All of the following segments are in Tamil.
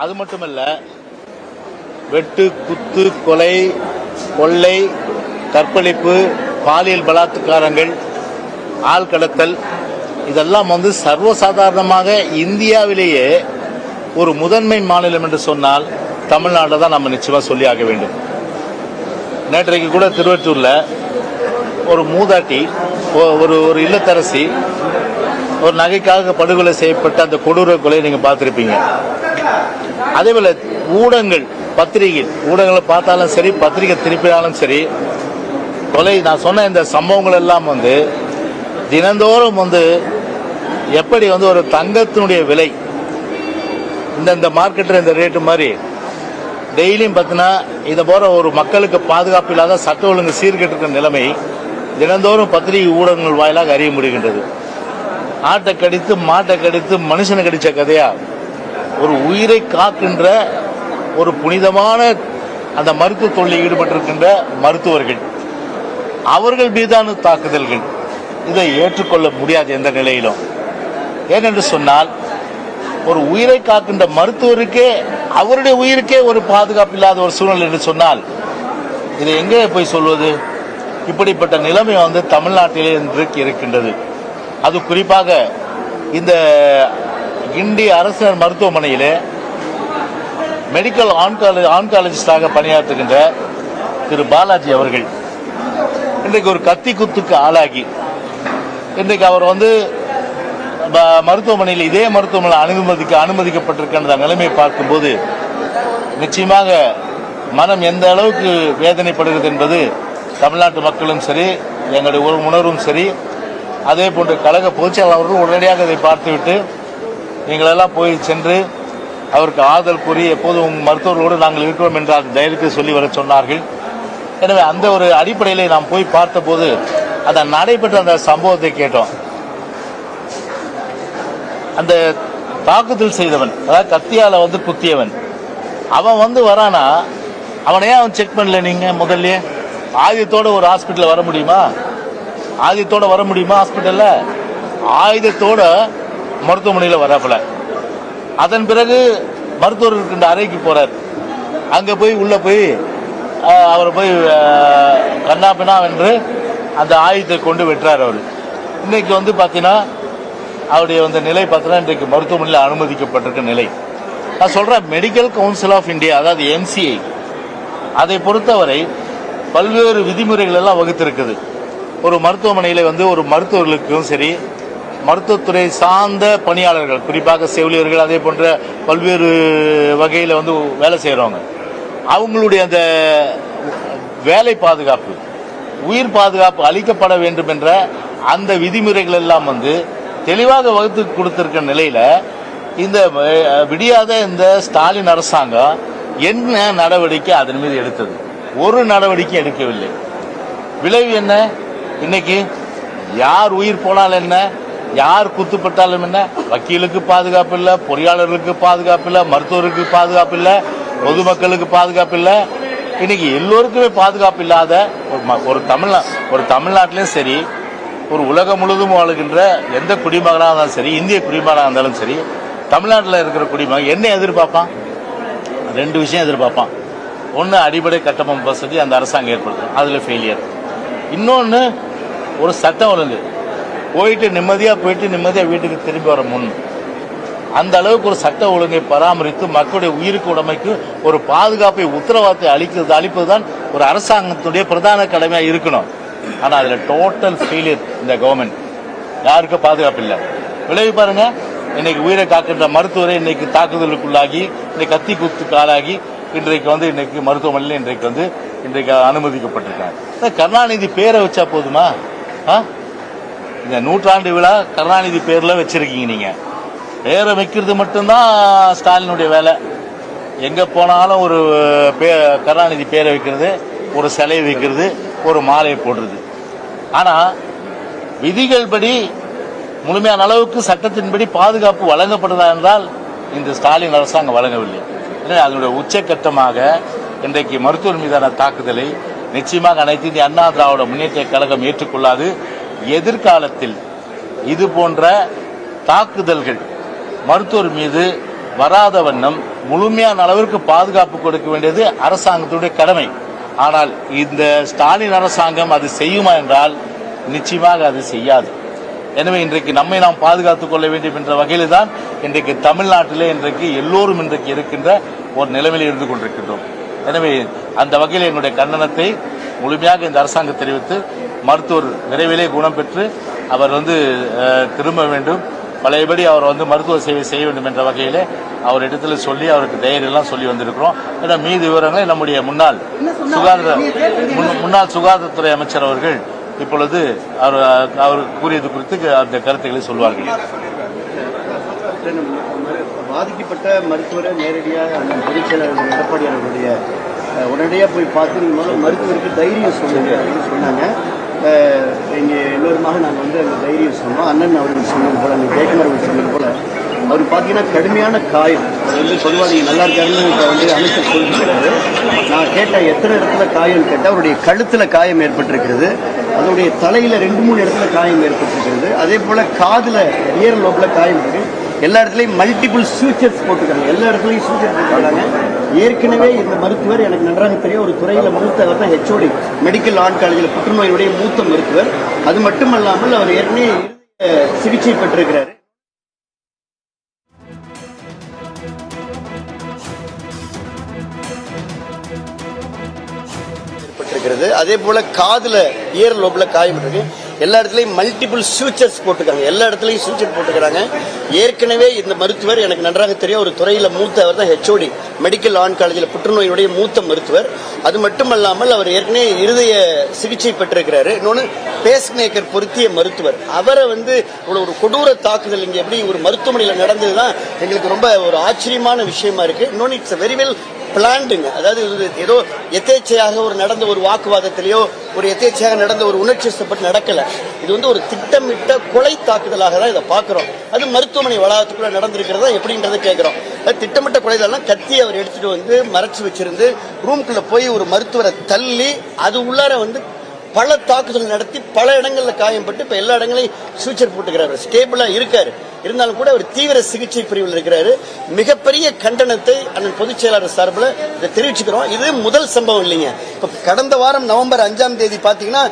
அது மட்டுமல்ல வெட்டு குத்து கொலை கொள்ளை கற்பழிப்பு பாலியல் பலாத்காரங்கள் ஆள் கடத்தல் இதெல்லாம் வந்து சர்வசாதாரணமாக இந்தியாவிலேயே ஒரு முதன்மை மாநிலம் என்று சொன்னால் தமிழ்நாடு தான் நம்ம நிச்சயமாக சொல்லி ஆக வேண்டும். நேற்றைக்கு கூட திருவற்றூரில் ஒரு மூதாட்டி ஒரு ஒரு இல்லத்தரசி ஒரு நகைக்காக படுகொலை செய்யப்பட்ட அந்த கொடூர கொலையை நீங்கள் பார்த்துருப்பீங்க. அதே போல் ஊடகங்கள் பத்திரிகை ஊடகங்களை பார்த்தாலும் சரி பத்திரிகை திருப்பினாலும் சரி கொலை நான் சொன்ன இந்த சம்பவங்கள் எல்லாம் வந்து தினந்தோறும் வந்து எப்படி வந்து ஒரு தங்கத்தினுடைய விலை இந்த இந்த மார்க்கெட்டில் இந்த ரேட்டு மாதிரி டெய்லியும் பார்த்தீங்கன்னா இதை போகிற ஒரு மக்களுக்கு பாதுகாப்பு இல்லாத சட்ட ஒழுங்கு சீர்கெட்டிருக்கிற நிலைமை தினந்தோறும் பத்திரிகை ஊடகங்கள் வாயிலாக அறிய முடிகின்றது. ஆட்டை கடித்து மாட்டை கடித்து மனுஷனை கடித்த கதையாக ஒரு உயிரை காக்கின்ற ஒரு புனிதமான அந்த மருத்துவ தொழிலில் ஈடுபட்டிருக்கின்ற மருத்துவர்கள் அவர்கள் மீதான தாக்குதல்கள் இதை ஏற்றுக்கொள்ள முடியாது எந்த நிலையிலும். ஏனென்று சொன்னால் ஒரு உயிரை காக்கின்ற மருத்துவருக்கே அவருடைய உயிருக்கே ஒரு பாதுகாப்பு இல்லாத ஒரு சூழ்நிலை என்று சொன்னால் இதை எங்கே போய் சொல்வது? இப்படிப்பட்ட நிலைமை வந்து தமிழ்நாட்டிலே இன்றைக்கு இருக்கின்றது. அது குறிப்பாக இந்த கிண்டி அரசினர் மருத்துவமனையில் மெடிக்கல் ஆன்காலஜி ஆன்காலஜிஸ்டாக பணியாற்றுகின்ற திரு பாலாஜி அவர்கள். இன்றைக்கு ஒரு கத்தி குத்துக்கு ஆளாகி. இன்றைக்கு அவர் வந்து ப- மருத்துவமனையில் இதே மருத்துவமனை அனுமதிக்க அனுமதிக்கப்பட்டிருக்கின்ற அந்த நிலைமையை பார்க்கும்போது நிச்சயமாக மனம் எந்த அளவுக்கு வேதனைப்படுகிறது என்பது தமிழ்நாட்டு மக்களும் சரி எங்களுடைய உணர்வும் சரி அதே போன்று கழக பொதுச்செயலாளர் உடனடியாக அதை பார்த்துவிட்டு நீங்களெல்லாம் போய் சென்று அவருக்கு ஆதல் கூறி எப்போதும் மருத்துவர்களோடு நாங்கள் இருக்கிறோம் என்று அந்த தைரியத்தை சொல்லி வர சொன்னார்கள். எனவே அந்த ஒரு அடிப்படையிலே நாம் போய் பார்த்தபோது அந்த நடைபெற்ற அந்த சம்பவத்தை கேட்டோம். அந்த தாக்குதல் செய்தவன் அதாவது கத்தியால் வந்து குத்தியவன் அவன் வந்து வரானா? அவனை ஏன் அவன் செக் பண்ணல நீங்கள் முதல்ல ஆயுதத்தோட ஒரு ஹாஸ்பிட்டலில் வர முடியுமா? ஆயுதத்தோடு வர முடியுமா ஹாஸ்பிட்டலில் ஆயுதத்தோட மருத்துவமனையில் வராப்புல. அதன் பிறகு மருத்துவர் இருக்கின்ற அறைக்கு போறார். அங்கே போய் உள்ள போய் அவர் அவரை போய் கண்ணாப்பினா என்று அந்த ஆயுதத்தை கொண்டு வெட்டுறார் அவர். இன்னைக்கு வந்து பார்த்தீங்கன்னா அவருடைய அந்த நிலை பார்த்தீங்கன்னா இன்றைக்கு மருத்துவமனையில் அனுமதிக்கப்பட்டிருக்க நிலை. நான் சொல்கிறேன் மெடிக்கல் கவுன்சில் ஆஃப் இந்தியா அதாவது எம்சிஐ அதை பொறுத்தவரை பல்வேறு விதிமுறைகள் எல்லாம் வகுத்திருக்குது. ஒரு மருத்துவமனையில் வந்து ஒரு மருத்துவர்களுக்கும் சரி மருத்துவத்துறை சார்ந்த பணியாளர்கள் குறிப்பாக செவிலியர்கள் அதே போன்ற பல்வேறு வகையில் வந்து வேலை செய்கிறவங்க அவங்களுடைய அந்த வேலை பாதுகாப்பு உயிர் பாதுகாப்பு அளிக்கப்பட வேண்டும் என்ற அந்த விதிமுறைகள் எல்லாம் வந்து தெளிவாக வகுத்து கொடுத்திருக்க நிலையில் இந்த விடியாத இந்த ஸ்டாலின் அரசாங்கம் என்ன நடவடிக்கை அதன் மீது எடுத்தது? ஒரு நடவடிக்கை எடுக்கவில்லை. விளைவு என்ன? இன்னைக்கு யார் உயிர் போனால் என்ன? யார் குத்துப்பட்டாலும் என்ன? வக்கீலுக்கு பாதுகாப்பு இல்லை பொறியாளர்களுக்கு பாதுகாப்பு இல்லை மருத்துவருக்கு பாதுகாப்பு இல்லை பொதுமக்களுக்கு பாதுகாப்பு இல்லை. இன்னைக்கு எல்லோருக்குமே பாதுகாப்பு இல்லாத ஒரு ம- ஒரு தமிழ்நா ஒரு தமிழ்நாட்டிலும் சரி ஒரு உலகம் முழுவதும் வாழுகின்ற எந்த குடிமகனாக இருந்தாலும் சரி இந்திய குடிமகனாக இருந்தாலும் சரி தமிழ்நாட்டில் இருக்கிற குடிமகன் என்ன எதிர்பார்ப்பான்? ரெண்டு விஷயம் எதிர்பார்ப்பான். ஒன்று அடிப்படை கட்டமைப்பு வசதி அந்த அரசாங்கம் ஏற்படுத்தும். அதில் ஃபெயிலியர் இன்னொன்று ஒரு சட்டம் ஒழுங்கு. போயிட்டு நிம்மதியாக போயிட்டு நிம்மதியாக வீட்டுக்கு திரும்பி வர முன் அந்த அளவுக்கு ஒரு சட்ட ஒழுங்கை பராமரித்து மக்களுடைய உயிருக்கு உடைமைக்கு ஒரு பாதுகாப்பை உத்தரவாதத்தை அளிக்கிறது அளிப்பது தான் ஒரு அரசாங்கத்துடைய பிரதான கடமையாக இருக்கணும். ஆனால் அதில் டோட்டல் ஃபெயிலியர் இந்த கவர்மெண்ட் யாருக்கும் பாதுகாப்பு இல்லை? விளைவு பாருங்க. இன்னைக்கு உயிரை காக்கின்ற மருத்துவரை இன்னைக்கு தாக்குதலுக்குள்ளாகி இன்னைக்கு கத்தி குத்துக்கு ஆளாகி இன்றைக்கு வந்து இன்னைக்கு மருத்துவமனையில் இன்றைக்கு வந்து இன்றைக்கு அனுமதிக்கப்பட்டிருக்காங்க. கருணாநிதி பேரை வச்சா போதுமா? ஆ? இந்த நூற்றாண்டு விழா கருணாநிதி பேரில் வச்சுருக்கீங்க நீங்கள் பேரை வைக்கிறது மட்டும்தான் ஸ்டாலினுடைய வேலை. எங்கே போனாலும் ஒரு பே கருணாநிதி பேரை வைக்கிறது ஒரு சிலையை வைக்கிறது ஒரு மாலையை போடுறது. ஆனால் விதிகள் படி முழுமையான அளவுக்கு சட்டத்தின்படி பாதுகாப்பு வழங்கப்படுதா என்றால் இந்த ஸ்டாலின் அரசாங்கம் வழங்கவில்லை. எனவே அதனுடைய உச்சக்கட்டமாக இன்றைக்கு மருத்துவர் மீதான தாக்குதலை நிச்சயமாக அனைத்து இந்திய அண்ணா திராவிட முன்னேற்ற கழகம் ஏற்றுக்கொள்ளாது. எதிர்காலத்தில் இது போன்ற தாக்குதல்கள் மருத்துவர் மீது வராத வண்ணம் முழுமையான அளவிற்கு பாதுகாப்பு கொடுக்க வேண்டியது அரசாங்கத்துடைய கடமை. ஆனால் இந்த ஸ்டாலின் அரசாங்கம் அது செய்யுமா என்றால் நிச்சயமாக அது செய்யாது. எனவே இன்றைக்கு நம்மை நாம் பாதுகாத்துக் கொள்ள வேண்டும் என்ற வகையில் தான் இன்றைக்கு தமிழ்நாட்டிலே இன்றைக்கு எல்லோரும் இன்றைக்கு இருக்கின்ற ஒரு நிலைமையில் இருந்து கொண்டிருக்கின்றோம். எனவே அந்த வகையில் என்னுடைய கண்டனத்தை முழுமையாக இந்த அரசாங்கம் தெரிவித்து மருத்துவர் விரைவிலே குணம் பெற்று அவர் வந்து திரும்ப வேண்டும். பழையபடி அவர் வந்து மருத்துவ சேவை செய்ய வேண்டும் என்ற வகையிலே அவர் இடத்துல சொல்லி அவருக்கு தைரியம் எல்லாம் சொல்லி வந்திருக்கிறோம். ஏன்னா மீதி விவரங்களை நம்முடைய முன்னாள் சுகாதார முன்- முன்னாள் சுகாதாரத்துறை அமைச்சர் அவர்கள் இப்பொழுது அவர் அவர் கூறியது குறித்து அந்த கருத்துக்களை சொல்வார்கள். பாதிக்கப்பட்ட மருத்துவரை நேரடியாக அந்த பொதுச் செயலாளர் எடப்பாடி அவர்களுடைய உடனடியாக போய் பார்த்து நீங்கள் முதல்ல மருத்துவருக்கு தைரியம் சொல்லுங்க அப்படின்னு சொன்னாங்க. எங்கள் இங்கே எல்லோருமாக நாங்கள் வந்து அந்த தைரியம் சொன்னோம். அண்ணன் அவர்கள் சொன்னது போல அந்த ஜெயக்குமார் அவர்கள் சொன்னது போல அவர் பார்த்தீங்கன்னா கடுமையான காயம். அது வந்து பொதுவாக நீங்கள் நல்லா இருக்காருன்னு இப்போ வந்து அமைச்சர் சொல்லியிருக்கிறாரு. நான் கேட்டால் எத்தனை இடத்துல காயம்னு கேட்டால் அவருடைய கழுத்தில் காயம் ஏற்பட்டிருக்கிறது. அதனுடைய தலையில் ரெண்டு மூணு இடத்துல காயம் ஏற்பட்டிருக்கிறது. அதே போல் காதில் இயர் லோப்பில் காயம் இருக்குது எல்லா இடத்துலையும் மல்டிபிள் சூச்சர்ஸ் போட்டுருக்காங்க. எல்லா இடத்துலையும் சூச்சர் போட்டுருக்காங்க. ஏற்கனவே இந்த மருத்துவர் எனக்கு நன்றாக தெரியும். ஒரு துறையில் மூத்தவர் தான் ஹெச்ஓடி மெடிக்கல் ஆன் காலேஜில் புற்றுநோயினுடைய மூத்த மருத்துவர். அது மட்டுமல்லாமல் அவர் ஏற்கனவே சிகிச்சை பெற்றிருக்கிறார். ஏற்பட்டிருக்கிறது. அதே போல காதுல இயர் லோப்ல காயம் இருக்கு எல்லா இடத்துலையும் மல்டிபிள் சூச்சர்ஸ் போட்டுக்காங்க எல்லா இடத்துலையும் சூச்சர் போட்டுக்கிறாங்க ஏற்கனவே இந்த மருத்துவர் எனக்கு நன்றாக தெரியும் ஒரு துறையில் மூத்த அவர் தான் ஹெச்ஓடி மெடிக்கல் ஆன் காலேஜில் புற்றுநோயினுடைய மூத்த மருத்துவர். அது மட்டுமல்லாமல் அவர் ஏற்கனவே இருதய சிகிச்சை பெற்றிருக்கிறாரு. இன்னொன்று பேஸ் மேக்கர் பொருத்திய மருத்துவர். அவரை வந்து ஒரு கொடூர தாக்குதல் இங்கே எப்படி ஒரு மருத்துவமனையில் நடந்தது தான் எங்களுக்கு ரொம்ப ஒரு ஆச்சரியமான விஷயமா இருக்கு. இன்னொன்று இட்ஸ் வெரி வெல் பிளான்டுங்க. அதாவது இது ஏதோ எத்தேச்சையாக ஒரு நடந்த ஒரு வாக்குவாதத்திலேயோ ஒரு எத்தேச்சையாக நடந்த ஒரு உணர்ச்சி வசப்பட்டு நடக்கல. இது வந்து ஒரு திட்டமிட்ட கொலை தாக்குதலாக தான் இதை பார்க்குறோம். அது மருத்துவமனை வளாகத்துக்குள்ள நடந்திருக்கிறதா எப்படின்றத கேட்குறோம். அது திட்டமிட்ட கொலைதெல்லாம் கத்தி அவர் எடுத்துட்டு வந்து மறைச்சு வச்சிருந்து ரூம்குள்ள போய் ஒரு மருத்துவரை தள்ளி அது உள்ளார வந்து பல தாக்குதல் நடத்தி பல இடங்களில் காயம்பட்டு இப்போ எல்லா இடங்களையும் சூச்சர் போட்டுக்கிறாரு. ஸ்டேபிளாக இருக்கார். இருந்தாலும் கூட அவர் தீவிர சிகிச்சை பிரிவில் இருக்கிறாரு. மிகப்பெரிய கண்டனத்தை அண்ணன் பொதுச் செயலாளர் சார்பில் இதை தெரிவிச்சுக்கிறோம். இது முதல் சம்பவம் இல்லைங்க. இப்போ கடந்த வாரம் நவம்பர் அஞ்சாம் தேதி பார்த்தீங்கன்னா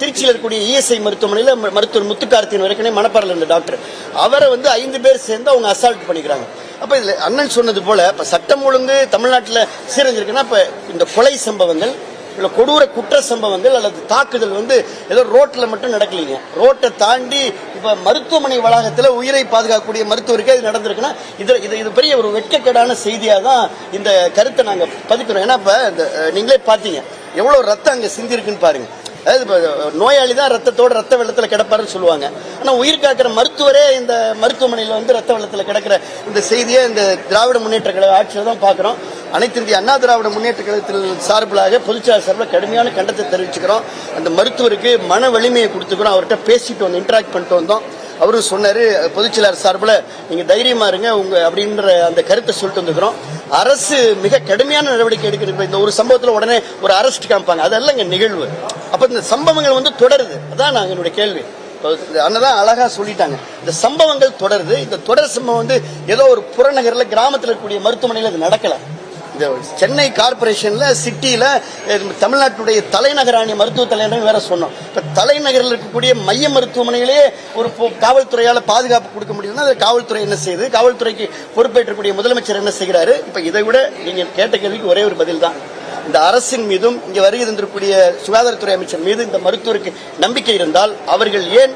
திருச்சியில் இருக்கக்கூடிய இஎஸ்ஐ மருத்துவமனையில் மருத்துவர் முத்துக்கார்த்தியின் வரைக்கும் மணப்பாறையில் இருந்த டாக்டர் அவரை வந்து ஐந்து பேர் சேர்ந்து அவங்க அசால்ட் பண்ணிக்கிறாங்க. அப்போ இதில் அண்ணன் சொன்னது போல இப்போ சட்டம் ஒழுங்கு தமிழ்நாட்டில் சீரஞ்சிருக்குன்னா இப்போ இந்த கொலை சம்பவங்கள் இல்ல கொடூர குற்ற சம்பவங்கள் அல்லது தாக்குதல் வந்து ஏதோ ரோட்ல மட்டும் நடக்கலீங்க. ரோட்டை தாண்டி இப்ப மருத்துவமனை வளாகத்துல உயிரை பாதுகாக்கக்கூடிய மருத்துவருக்கு இது நடந்திருக்குன்னா இது இது இது பெரிய ஒரு வெட்கக்கேடான செய்தியா தான் இந்த கருத்தை நாங்க பதிக்கிறோம். ஏன்னா இப்ப இந்த, நீங்களே பாத்தீங்க எவ்வளவு ரத்தம் அங்க சிந்திருக்குன்னு பாருங்க. அதாவது நோயாளி தான் ரத்தத்தோட ரத்த வெள்ளத்தில் கிடப்பாருன்னு சொல்லுவாங்க. ஆனால் உயிர் காக்கிற மருத்துவரே இந்த மருத்துவமனையில் வந்து ரத்த வெள்ளத்தில் கிடக்கிற இந்த செய்தியை இந்த திராவிட முன்னேற்ற கழக ஆட்சியில் தான் பார்க்குறோம் அனைத்து இந்திய அண்ணா திராவிட முன்னேற்ற கழகத்தில் சார்பிலாக பொதுச்சார் சார்பில் கடுமையான கண்டத்தை தெரிவிச்சுக்கிறோம். அந்த மருத்துவருக்கு மன வலிமையை கொடுத்துக்கிறோம். அவர்கிட்ட பேசிட்டு வந்தோம் இன்ட்ராக்ட் பண்ணிட்டு வந்தோம். அவரும் சொன்னார் பொதுச்செயலாளர் சார்பில் நீங்கள் தைரியமாக இருங்க. உங்கள் அப்படின்ற அந்த கருத்தை சொல்லிட்டு வந்துக்கிறோம். அரசு மிக கடுமையான நடவடிக்கை எடுக்கிறது இந்த ஒரு சம்பவத்தில் உடனே ஒரு அரெஸ்ட் காமிப்பாங்க. அதெல்லாம் இங்கே நிகழ்வு. அப்ப இந்த சம்பவங்கள் வந்து தொடருது. அதான் நாங்க என்னுடைய கேள்வி. அண்ணதான் அழகா சொல்லிட்டாங்க. இந்த சம்பவங்கள் தொடருது. இந்த தொடர் சம்பவம் வந்து ஏதோ ஒரு புறநகர்ல கிராமத்தில் இருக்கக்கூடிய மருத்துவமனையில் இது நடக்கலை. இந்த சென்னை கார்பரேஷன்ல சிட்டியில தமிழ்நாட்டுடைய தலைநகராணி மருத்துவ தலைநகரம் வேற சொன்னோம். இப்ப தலைநகரில் இருக்கக்கூடிய மைய மருத்துவமனையிலேயே ஒரு காவல்துறையால் காவல்துறையால பாதுகாப்பு கொடுக்க முடியும்னா அது காவல்துறை என்ன செய்யுது? காவல்துறைக்கு பொறுப்பேற்றக்கூடிய முதலமைச்சர் என்ன செய்கிறாரு? இப்ப இதை விட நீங்க கேட்ட கேள்விக்கு ஒரே ஒரு பதில் தான். இந்த அரசின் மீதும் இங்க வருகை தந்திருக்கக்கூடிய சுகாதாரத்துறை அமைச்சர் மீது இந்த மருத்துவருக்கு நம்பிக்கை இருந்தால் அவர்கள் ஏன்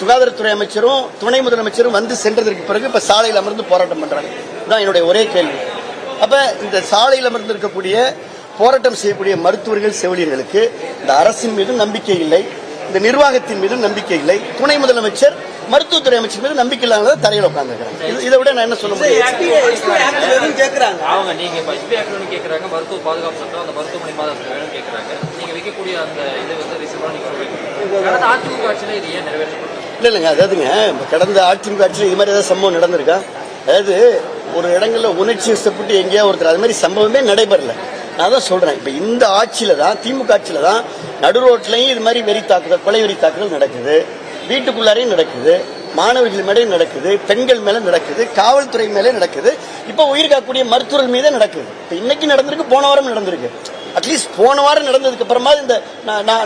சுகாதாரத்துறை அமைச்சரும் துணை முதலமைச்சரும் வந்து சென்றதற்கு பிறகு இப்ப சாலையில் அமர்ந்து போராட்டம் பண்றாங்க? இதுதான் என்னுடைய ஒரே கேள்வி. அப்ப இந்த சாலையில் அமர்ந்து இருக்கக்கூடிய போராட்டம் செய்யக்கூடிய மருத்துவர்கள் செவிலியர்களுக்கு இந்த அரசின் மீது நம்பிக்கை இல்லை இந்த நிர்வாகத்தின் மீது நம்பிக்கை இல்லை. துணை முதலமைச்சர் மருத்துவத்துறை அமைச்சர் மீது நம்பிக்கை இல்லாத தரையில் உட்கார்ந்துருக்காங்க இதை விட நான் என்ன சொல்ல முடியும்? கேட்கிறாங்க அவங்க நீங்க இப்ப எஸ்பி ஆக்ட்னு கேக்குறாங்க மருத்துவ பாதுகாப்பு சட்டம் அந்த மருத்துவமனை பாதுகாப்பு வேணும்னு கேக்குறாங்க. நீங்க வைக்கக்கூடிய அந்த இது வந்து ரிசர்வா நீங்க சொல்றீங்க கடந்த அதிமுக ஆட்சியில இது ஏன் நிறைவேற்றப்பட்டது இல்ல இல்லைங்க அதாவதுங்க கடந்த அதிமுக ஆட்சியில் இது மாதிரி ஏதாவது சம்பவம் நடந்திருக்கா? அதாவது ஒரு இடங்களில் உணர்ச்சி வசப்பட்டு எங்கேயா ஒருத்தர் அது மாதிரி சம்பவமே நடைபெறல. நான் தான் சொல்றேன் இப்போ இந்த ஆட்சியில தான் திமுக ஆட்சியில தான் நடு ரோட்லையும் இது மாதிரி வெறி தாக்குதல் கொலை வெறி தாக்குதல் நடக்குது. வீட்டுக்குள்ளாரையும் நடக்குது மாணவர்கள் மேலே நடக்குது பெண்கள் மேல நடக்குது காவல்துறை மேலே நடக்குது. இப்போ உயிர் காக்கக்கூடிய மருத்துவர்கள் மீதே நடக்குது. இப்போ இன்னைக்கு நடந்திருக்கு போன வாரம் நடந்திருக்கு. அட்லீஸ்ட் போன வாரம் நடந்ததுக்கு அப்புறமா இந்த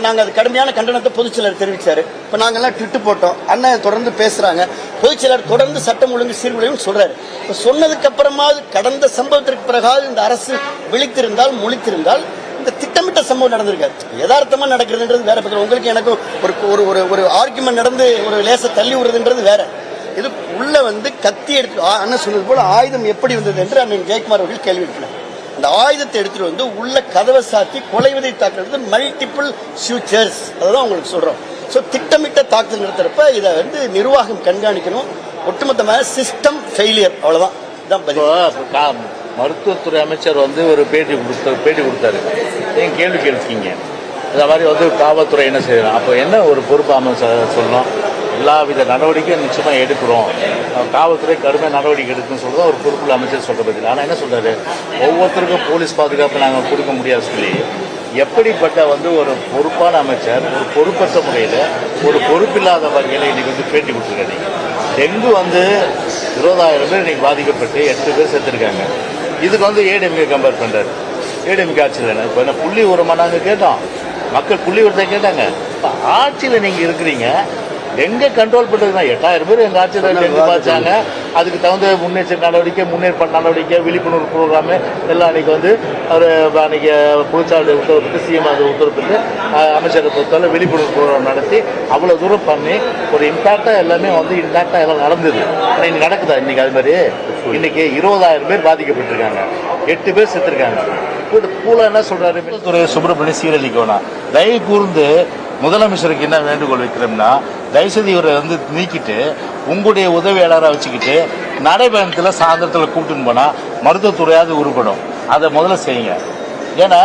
நாங்கள் அது கடுமையான கண்டனத்தை பொதுச்செயலர் தெரிவித்தார் இப்போ நாங்கள்லாம் ட்விட்டு போட்டோம். அண்ணன் தொடர்ந்து பேசுகிறாங்க பொதுச்செயலர் தொடர்ந்து சட்டம் ஒழுங்கு சீர்குலையும் சொல்கிறார் இப்போ சொன்னதுக்கு அப்புறமா கடந்த சம்பவத்திற்கு பிறகாவது இந்த அரசு விழித்திருந்தால் முழித்திருந்தால் இந்த திட்டமிட்ட சம்பவம் நடந்திருக்காது. யதார்த்தமா நடக்கிறதுன்றது வேற பக்கம். உங்களுக்கு எனக்கும் ஒரு ஒரு ஒரு ஒரு ஆர்குமெண்ட் நடந்து ஒரு லேச தள்ளி விடுறதுன்றது வேற. இது உள்ள வந்து கத்தி எடுத்து அண்ணன் சொன்னது போல ஆயுதம் எப்படி வந்தது என்று அண்ணன் ஜெயக்குமார் அவர்கள் கேள்வி எழுப்பினார். அந்த ஆயுதத்தை எடுத்துட்டு வந்து உள்ள கதவை சாத்தி கொலைவதை தாக்குறது மல்டிபிள் ஃபியூச்சர்ஸ் அதுதான் உங்களுக்கு சொல்றோம். ஸோ திட்டமிட்ட தாக்குதல் நடத்துறப்ப இதை வந்து நிர்வாகம் கண்காணிக்கணும். ஒட்டுமொத்தமாக சிஸ்டம் ஃபெயிலியர் அவ்வளோதான் இதான் பதில். மருத்துவத்துறை அமைச்சர் வந்து ஒரு பேட்டி கொடுத்த பேட்டி கொடுத்தாரு. ஏன் கேள்வி கேட்டிருக்கீங்க? இந்த மாதிரி வந்து காவல்துறை என்ன செய்யணும்? அப்போ என்ன ஒரு பொறுப்பு அமைச்சர் சொல்லணும் எல்லா வித நடவடிக்கையும் நிச்சயமாக எடுக்கிறோம். காவல்துறை கடுமையாக நடவடிக்கை எடுக்குன்னு சொல்றது ஒரு பொறுப்புள்ள அமைச்சர் சொல்கிற பதில். ஆனால் என்ன சொல்கிறாரு ஒவ்வொருத்தருக்கும் போலீஸ் பாதுகாப்பு நாங்கள் கொடுக்க முடியாது சொல்லி. எப்படிப்பட்ட வந்து ஒரு பொறுப்பான அமைச்சர் ஒரு பொறுப்பற்ற முறையில் ஒரு பொறுப்பில்லாத வகையில் இன்றைக்கி வந்து பேட்டி கொடுத்துருக்காங்க டெங்கு வந்து இருபதாயிரம் பேர் இன்றைக்கி பாதிக்கப்பட்டு எட்டு பேர் செத்துருக்காங்க. இதுக்கு வந்து ஏடிஎம்கே கம்பேர் பண்ணுறாரு ஏடிஎம்கே ஆட்சியில் இப்போ என்ன புள்ளி உரமாக நாங்கள் கேட்டோம். மக்கள் புள்ளி உரத்தை கேட்டாங்க. இப்போ ஆட்சியில் நீங்கள் இருக்கிறீங்க. எங்க கண்ட்ரோல் பண்றதுனா எட்டாயிரம் பேர் எங்க ஆட்சியில் டெங்கு பாய்ச்சாங்க அதுக்கு தகுந்த முன்னெச்சரிக்கை நடவடிக்கை முன்னேற்பாடு நடவடிக்கை விழிப்புணர்வு ப்ரோக்ராமு எல்லாம் அன்னைக்கு வந்து அவர் அன்னைக்கு பொதுச்சாலை உத்தரவிட்டு சிஎம் அது உத்தரவிட்டு அமைச்சரை பொறுத்தவரை விழிப்புணர்வு ப்ரோக்ராம் நடத்தி அவ்வளோ தூரம் பண்ணி ஒரு இம்பாக்டாக எல்லாமே வந்து இம்பாக்டாக எல்லாம் நடந்தது. ஆனால் இன்னைக்கு நடக்குதா? இன்னைக்கு அது மாதிரி இன்னைக்கு இருபதாயிரம் பேர் பாதிக்கப்பட்டிருக்காங்க. எட்டு பேர் செத்துருக்காங்க. பூலா என்ன சொல்றாரு? துறை சுப்பிரமணியம் சீரழிக்கணும் தயவு கூர்ந்து முதலமைச்சருக்கு என்ன வேண்டுகோள் வைக்கிறோம்னா தயவுசெய்து இவரை வந்து நீக்கிட்டு உங்களுடைய உதவியாளராக வச்சுக்கிட்டு நடைபயணத்தில் சாயந்தரத்தில் கூப்பிட்டுன்னு போனால் மருத்துவத்துறையாவது உருப்படும். அதை முதல்ல செய்யுங்க. ஏன்னா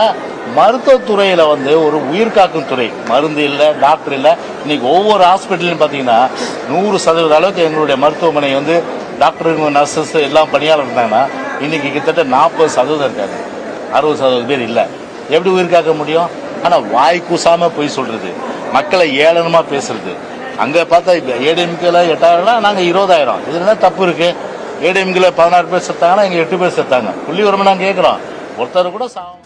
மருத்துவத்துறையில் வந்து ஒரு உயிர் காக்கும் துறை. மருந்து இல்லை டாக்டர் இல்லை. இன்னைக்கு ஒவ்வொரு ஹாஸ்பிட்டல்லையும் பார்த்தீங்கன்னா நூறு சதவீத அளவுக்கு எங்களுடைய மருத்துவமனை வந்து டாக்டருங்க நர்சஸ் எல்லாம் பணியாளர் இருந்தாங்கன்னா இன்னைக்கு கிட்டத்தட்ட நாற்பது சதவீதம் இருக்காது அறுபது சதவீதம் பேர் இல்லை. எப்படி உயிர் காக்க முடியும்? ஆனால் வாய் கூசாமல் போய் சொல்கிறது மக்களை ஏளனமாக பேசுறது. அங்கே பார்த்தா இப்போ ஏடிஎம்கேல எட்டாயிரம்னா நாங்கள் இருபதாயிரம். இதில் தான் தப்பு இருக்கு? ஏடிஎம்கேல பதினாறு பேர் செத்தாங்கன்னா இங்கே எட்டு பேர் செத்தாங்க. புள்ளி வரமா நாங்கள் கேட்குறோம். ஒருத்தர் கூட சாவும்